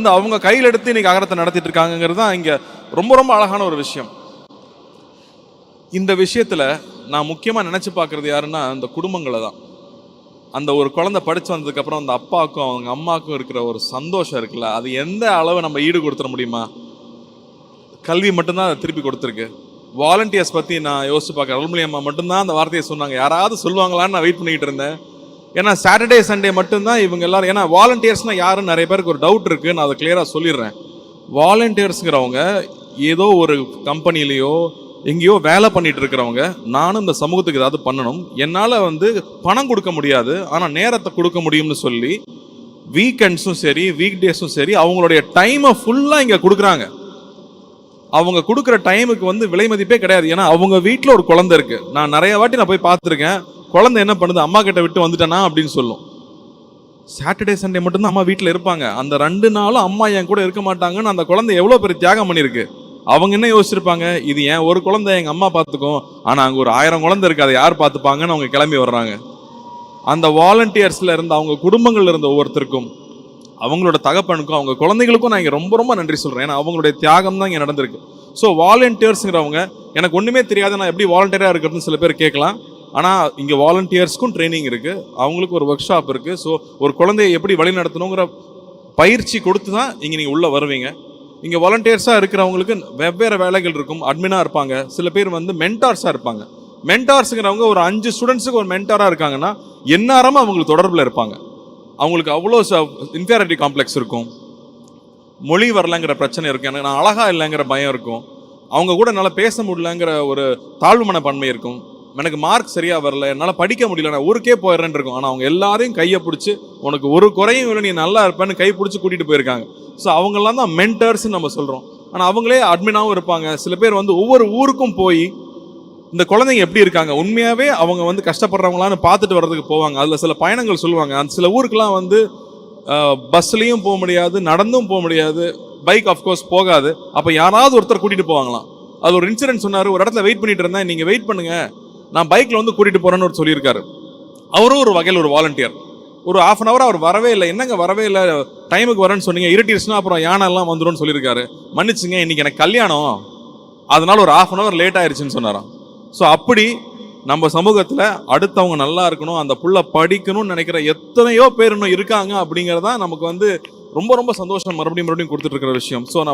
இந்த அவங்க கையில் எடுத்து இன்னைக்கு அகரத்தை நடத்திட்டு இருக்காங்கங்கிறது தான் இங்கே ரொம்ப ரொம்ப அழகான ஒரு விஷயம். இந்த விஷயத்தில் நான் முக்கியமாக நினச்சி பார்க்கறது யாருன்னா இந்த குடும்பங்களை தான். அந்த ஒரு குழந்தை படித்து வந்ததுக்கப்புறம் அந்த அப்பாவுக்கும் அவங்க அம்மாவுக்கும் இருக்கிற ஒரு சந்தோஷம் இருக்குல்ல? அது எந்த அளவு நம்ம ஈடு கொடுத்துட முடியுமா? கல்வி மட்டும்தான் அதை திருப்பி கொடுத்துருக்கு. வாலண்டியர்ஸ் பற்றி நான் யோசிச்சு பார்க்குறேன். அருள்மொழி அம்மா மட்டும்தான் அந்த வார்த்தையை சொன்னாங்க. யாராவது சொல்லுவாங்களான்னு நான் வெயிட் பண்ணிக்கிட்டு இருந்தேன். ஏன்னா சாட்டர்டே சண்டே மட்டும்தான் இவங்க எல்லாரும் ஏன்னா வாலண்டியர்ஸ்னா யாருன்னு நிறைய பேருக்கு ஒரு டவுட் இருக்குது நான் அதை கிளியராக சொல்லிடுறேன். வாலண்டியர்ஸுங்கிறவங்க ஏதோ ஒரு கம்பெனிலேயோ எங்கேயோ வேலை பண்ணிட்டு இருக்கிறவங்க நானும் இந்த சமூகத்துக்கு ஏதாவது பண்ணணும். என்னால் வந்து பணம் கொடுக்க முடியாது ஆனால் நேரத்தை கொடுக்க முடியும்னு சொல்லி வீக்கெண்ட்ஸும் சரி வீக் டேஸும் சரி அவங்களுடைய டைமை ஃபுல்லாக இங்கே கொடுக்குறாங்க. அவங்க கொடுக்குற டைமுக்கு வந்து விலை மதிப்பே கிடையாது. ஏன்னா அவங்க வீட்டில் ஒரு குழந்தை இருக்குது நான் நிறைய வாட்டி நான் போய் பார்த்துருக்கேன். குழந்தை என்ன பண்ணுது? அம்மா கிட்ட விட்டு வந்துட்டேனா அப்படின்னு சொல்லும். சாட்டர்டே சண்டே மட்டும்தான் அம்மா வீட்டில் இருப்பாங்க. அந்த ரெண்டு நாளும் அம்மா என் கூட இருக்க மாட்டாங்கன்னு அந்த குழந்தை எவ்வளோ பெரிய தியாகம் பண்ணியிருக்கு. அவங்க என்ன யோசிச்சிருப்பாங்க? இது ஏன் ஒரு குழந்தை எங்கள் அம்மா பார்த்துக்கும்? ஆனால் அங்கே ஒரு ஆயிரம் குழந்தை இருக்கு. அதை யார் பார்த்துப்பாங்கன்னு அவங்க கிளம்பி வர்றாங்க. அந்த வாலண்டியர்ஸில் இருந்த அவங்க குடும்பங்கள்ல இருந்த ஒவ்வொருத்தருக்கும் அவங்களோட தகப்பனுக்கும் அவங்க குழந்தைகளுக்கும் நான் இங்கே ரொம்ப ரொம்ப நன்றி சொல்கிறேன் ஏன்னா அவங்களுடைய தியாகம் தான் இங்கே நடந்திருக்கு. ஸோ வாலண்டியர்ஸுங்கிறவங்க எனக்கு ஒன்றுமே தெரியாது. நான் எப்படி வாலண்டியராக இருக்கிறதுன்னு சில பேர் கேட்கலாம். ஆனால் இங்கே வாலண்டியர்ஸ்க்கும் ட்ரைனிங் இருக்குது அவங்களுக்கு ஒரு ஒர்க் ஷாப் இருக்குது ஸோ ஒரு குழந்தையை எப்படி வழி நடத்தணுங்கிற பயிற்சி கொடுத்து தான் இங்கே நீங்கள் உள்ளே வருவீங்க. இங்கே வாலண்டியர்ஸாக இருக்கிறவங்களுக்கு வெவ்வேறு வேலைகள் இருக்கும். அட்மினாக இருப்பாங்க. சில பேர் வந்து மென்டார்ஸாக இருப்பாங்க. மென்டார்ஸுங்கிறவங்க ஒரு அஞ்சு ஸ்டூடெண்ட்ஸுக்கு ஒரு மென்டாராக இருக்காங்கன்னா எந்நேரமும் அவங்களுக்கு தொடர்பில் இருப்பாங்க. அவங்களுக்கு அவ்வளோ இன்ஃபியாரிட்டி காம்ப்ளெக்ஸ் இருக்கும். மொழி வரலங்கிற பிரச்சனை இருக்கும். எனக்கு நான் அழகாக இல்லைங்கிற பயம் இருக்கும். அவங்க கூட என்னால் பேச முடியலங்கிற ஒரு தாழ்வு மனப்பான்மை இருக்கும். எனக்கு மார்க் சரியாக வரல என்னால் படிக்க முடியல நான் ஊருக்கே போயிடுறேன்னு இருக்கும். ஆனால் அவங்க எல்லாரையும் கையை பிடிச்சி உனக்கு ஒரு குறையும் இல்லை நீ நல்லா இருப்பேன்னு கை பிடிச்சி கூட்டிகிட்டு போயிருக்காங்க. ஸோ அவங்கெல்லாம் தான் மென்டர்ஸ்ன்னு நம்ம சொல்கிறோம் ஆனால் அவங்களே அட்மினாகவும் இருப்பாங்க. சில பேர் வந்து ஒவ்வொரு ஊருக்கும் போய் இந்த குழந்தைங்க எப்படி இருக்காங்க? உண்மையாகவே அவங்க வந்து கஷ்டப்படுறவங்களான்னு பார்த்துட்டு வர்றதுக்கு போவாங்க. அதில் சில பயணங்கள் சொல்லுவாங்க. அந்த சில ஊருக்கெலாம் வந்து பஸ்லேயும் போக முடியாது நடந்தும் போக முடியாது பைக் அஃப்கோர்ஸ் போகாது. அப்போ யாராவது ஒருத்தர் கூட்டிகிட்டு போவாங்களாம். அது ஒரு இன்சிடென்ட் சொன்னார் ஒரு இடத்துல வெயிட் பண்ணிட்டு இருந்தேன். நீங்கள் வெயிட் பண்ணுங்கள் நான் பைக்கில் வந்து கூட்டிகிட்டு போகிறேன்னு ஒரு சொல்லியிருக்காரு. அவரும் ஒரு வகையில் ஒரு வாலண்டியர் ஒரு ஆஃப் அன் அவர் அவர் வரவே இல்லை. என்னங்க வரவே இல்லை? டைமுக்கு வரேன்னு சொன்னீங்க. இருட்டிடுச்சுன்னா அப்புறம் யானை எல்லாம் வந்துரும்னு சொல்லியிருக்காரு. மன்னிச்சுங்க இன்னைக்கு எனக்கு கல்யாணம். அதனால் ஒரு ஆஃப் அன் அவர் லேட் ஆயிடுச்சுன்னு சொன்னாராம். ஸோ அப்படி நம்ம சமூகத்தில் அடுத்தவங்க நல்லா இருக்கணும் அந்த புள்ள படிக்கணும்னு நினைக்கிற எத்தனையோ பேர் இன்னும் இருக்காங்க அப்படிங்கிறதான் நமக்கு வந்து ரொம்ப ரொம்ப சந்தோஷம். மறுபடியும் மறுபடியும் கொடுத்துட்டு இருக்கிற விஷயம். ஸோ